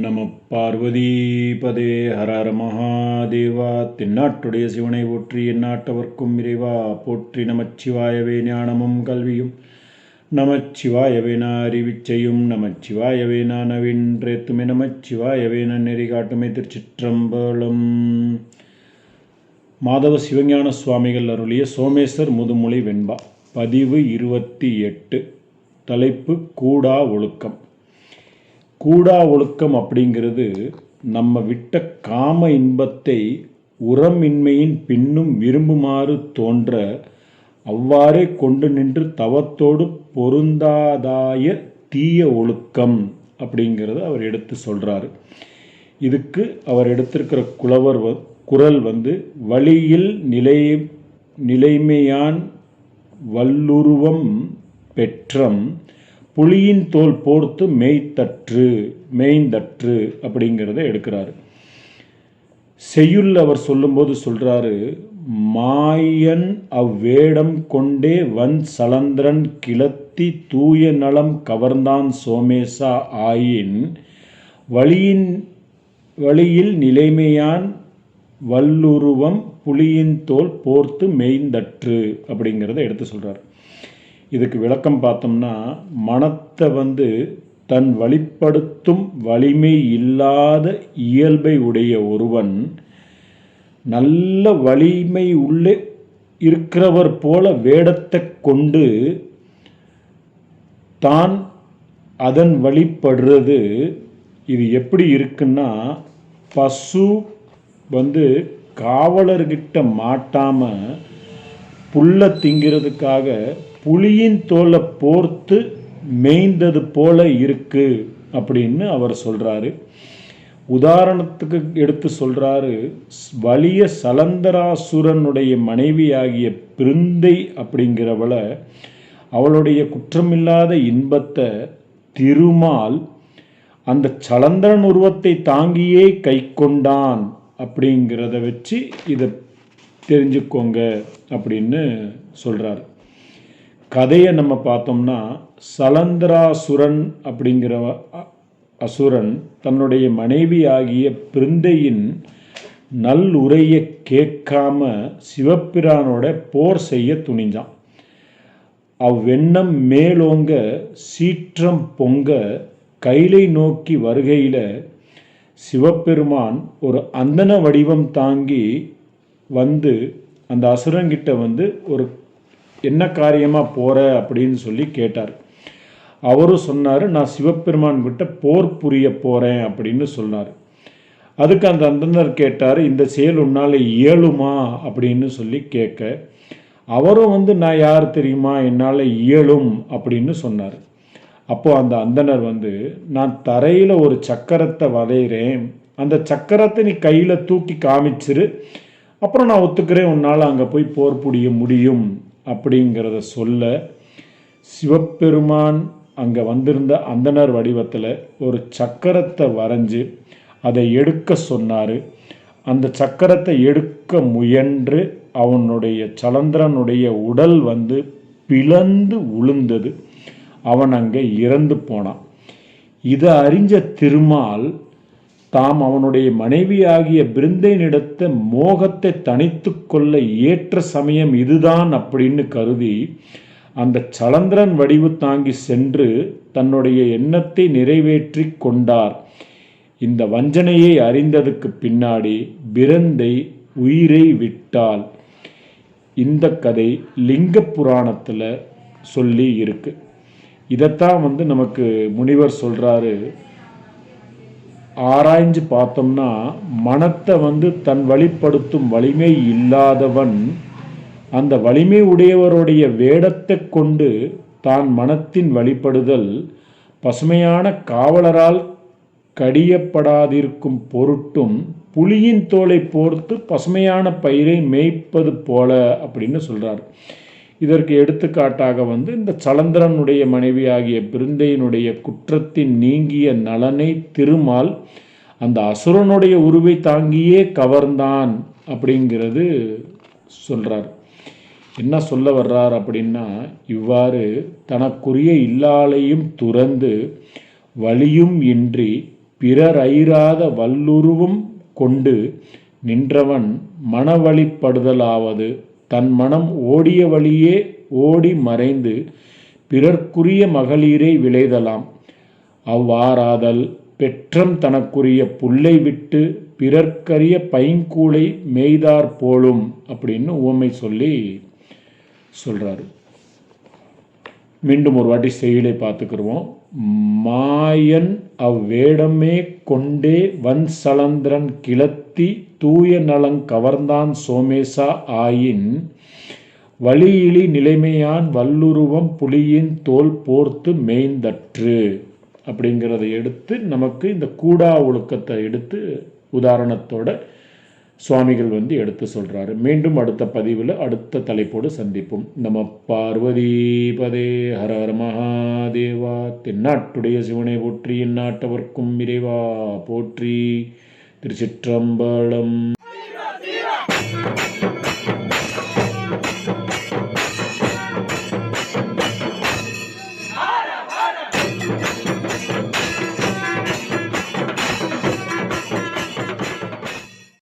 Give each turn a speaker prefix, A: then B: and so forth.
A: நம பார்வதிபதே ஹரஹர மகாதேவா. தென்னாட்டுடைய சிவனை போற்றி எந்நாட்டவர்க்கும் இறைவா. போற்றி நமச்சிவாயவே ஞானமும் கல்வியும். நமச்சிவாயவே அறிவிச்சையும் நமச்சிவாயவே நனவின்றேத்துமே நமச்சிவாயவே நெறி காட்டுமே திருச்சிற்றம்பலம். மாதவ சிவஞான சுவாமிகள் அருளிய சோமேஸ்வர் முதுமொழி வெண்பா. பதிவு இருபத்தி எட்டு. தலைப்பு கூடா ஒழுக்கம். கூடா ஒழுக்கம் அப்படிங்கிறது நம்ம விட்ட காம இன்பத்தை உரமின்மையின் பின்னும் விரும்புமாறு தோன்ற அவ்வாறே கொண்டு நின்று தவத்தோடு பொருந்தாதாய தீய ஒழுக்கம் அப்படிங்கிறத அவர் எடுத்து சொல்கிறாரு இதுக்கு அவர் எடுத்திருக்கிற குலவர் வ குரல் வந்து வழியில் நிலை நிலைமையான் வல்லுருவம் பெற்றம் புலியின் தோல் போர்த்து மேய்த்தற்று மெய்ந்தற்று அப்படிங்கிறத எடுக்கிறாரு. செய்யுள் அவர் சொல்லும்போது சொல்கிறாரு மாயன் அவ்வேடம் கொண்டே வன் சலந்திரன் கிளத்தி தூய நலம் கவர்ந்தான் சோமேசா ஆயின் வழியின் வழியில் நிலைமையான் வல்லுருவம் புலியின் தோல் போர்த்து மெய்ந்தற்று அப்படிங்கிறத எடுத்து சொல்கிறார் இதுக்கு விளக்கம் பார்த்தோம்னா மனத்தை வந்து தன் வழிப்படுத்தும் வலிமை இல்லாத இயல்பை உடைய ஒருவன் நல்ல வலிமை உள்ளே இருக்கிறவர் போல வேடத்தை கொண்டு தான் அதன் வழிபடுறது. இது எப்படி இருக்குன்னா பசு வந்து காவலர்கிட்ட மாட்டாமல் புல்லை திங்கிறதுக்காக புலியின் தோலை போர்த்து மேய்ந்தது போல இருக்கு அப்படின்னு அவர் சொல்கிறாரு உதாரணத்துக்கு எடுத்து சொல்கிறாரு வலிய சலந்தராசுரனுடைய மனைவியாகிய பிருந்தை அப்படிங்கிறவளை அவளுடைய குற்றமில்லாத இன்பத்தை திருமால் அந்த சலந்திரன் உருவத்தை தாங்கியே கை கொண்டான் அப்படிங்கிறத வச்சு இதை தெரிஞ்சுக்கோங்க அப்படின்னு சொல்கிறார் கதையை நம்ம பார்த்தோம்னா சலந்திராசுரன் அப்படிங்கிற அசுரன் தன்னுடைய மனைவி ஆகிய பிருந்தையின் நல் உரையை கேட்காம சிவப்பிரானோட போர் செய்ய துணிஞ்சான். அவ்வெண்ணம் மேலோங்க சீற்றம் பொங்க கைலை நோக்கி வருகையில் சிவபெருமான் ஒரு அந்தன வடிவம் தாங்கி வந்து அந்த அசுரங்கிட்ட வந்து ஒரு என்ன காரியமாக போகிற அப்படின்னு சொல்லி கேட்டார். அவரும் சொன்னார் நான் சிவபெருமான் கிட்ட போர் புரிய போகிறேன் அப்படின்னு சொன்னார். அதுக்கு அந்த அந்தனர் கேட்டார் இந்த செயல் உன்னால் இயலுமா? அப்படின்னு சொல்லி கேட்க அவரும் வந்து நான் யார் தெரியுமா? என்னால் இயலும் அப்படின்னு சொன்னார். அப்போது அந்த அந்தனர் வந்து நான் தரையில் ஒரு சக்கரத்தை வரைகிறேன் அந்த சக்கரத்தை நீ கையில் தூக்கி காமிச்சிரு. அப்புறம் நான் ஒத்துக்கிறேன். உன்னால் அங்கே போய் போர் புரிய முடியும். அப்படிங்கிறத சொல்ல சிவபெருமான் அங்கே வந்திருந்த அந்தனர் வடிவத்தில் ஒரு சக்கரத்தை வரைஞ்சு அதை எடுக்க சொன்னார். அந்த சக்கரத்தை எடுக்க முயன்று அவனுடைய சலந்திரனுடைய உடல் வந்து பிளந்து உளுந்தது. அவன் அங்கே இறந்து போனான். இதை அறிஞ்ச திருமால் தாம் அவனுடைய மனைவியாகிய பிருந்தையினிடத்த மோகத்தை தனித்து கொள்ள ஏற்ற சமயம் இதுதான் அப்படின்னு கருதி அந்த சலந்திரன் வடிவு தாங்கி சென்று தன்னுடைய எண்ணத்தை நிறைவேற்றி கொண்டார். இந்த வஞ்சனையை அறிந்ததுக்கு பின்னாடி பிறந்தை உயிரை விட்டால் இந்த கதை லிங்க புராணத்தில் சொல்லி இருக்கு. இதைத்தான் வந்து நமக்கு முனிவர் சொல்கிறாரு ஆராய்ஞ்சு பார்த்தோம்னா மனத்தை வந்து தன் வழிப்படுத்தும் வலிமை இல்லாதவன் அந்த வலிமை உடையவருடைய வேடத்தை கொண்டு தான் மனத்தின் வழிபடுதல் பசுமையான காவலரால் கடியப்படாதிருக்கும் பொருட்டும் புலியின் தோலை போர்த்து பசுமையான பயிரை மேய்ப்பது போல அப்படின்னு சொல்கிறார் இதற்கு எடுத்துக்காட்டாக வந்து இந்த சலந்திரனுடைய மனைவி ஆகிய பிருந்தையினுடைய குற்றத்தின் நீங்கிய நலனை திருமால் அந்த அசுரனுடைய உருவை தாங்கியே கவர்ந்தான் அப்படிங்கிறது சொல்கிறார் என்ன சொல்ல வர்றார் அப்படின்னா இவ்வாறு தனக்குரிய இல்லாலையும் துறந்து வழியும் இன்றி பிறர் ஐராத வல்லுருவம் கொண்டு நின்றவன் மனவழிப்படுதலாவது தன் மனம் ஓடிய வழியே ஓடி மறைந்து பிறர்க்குரிய மகளிரை விளைதலாம். அவ்வாறாதல் பெற்றம் தனக்குரிய புல்லை விட்டு பிறர்க்கரிய பைங்கூளை மெய்தார் போலும் அப்படின்னு உவமை சொல்லி சொல்கிறாரு மீண்டும் ஒரு வாட்டி செயலை பார்த்துக்கிருவோம். மாயன் அவ்வேடமே கொண்டே வன்சலந்திரன் கிளத்தி தூய நலங் கவர்ந்தான் சோமேசா ஆயின் வழியிலி நிலைமையான் வல்லுருவம் புலியின் தோல் போர்த்து மேய்ந்தற்று. அப்படிங்கிறத எடுத்து நமக்கு இந்த கூடா ஒழுக்கத்தை எடுத்து உதாரணத்தோட சுவாமிகள் வந்து எடுத்து சொல்கிறாரு மீண்டும் அடுத்த பதிவில் அடுத்த தலைப்போடு சந்திப்போம். நம்ம பார்வதி பதே ஹர ஹர மகாதேவா. தென்னாட்டுடைய சிவனை போற்றி இந்நாட்டவர்க்கும் இறைவா போற்றி. திருச்சிற்றம்பலம்.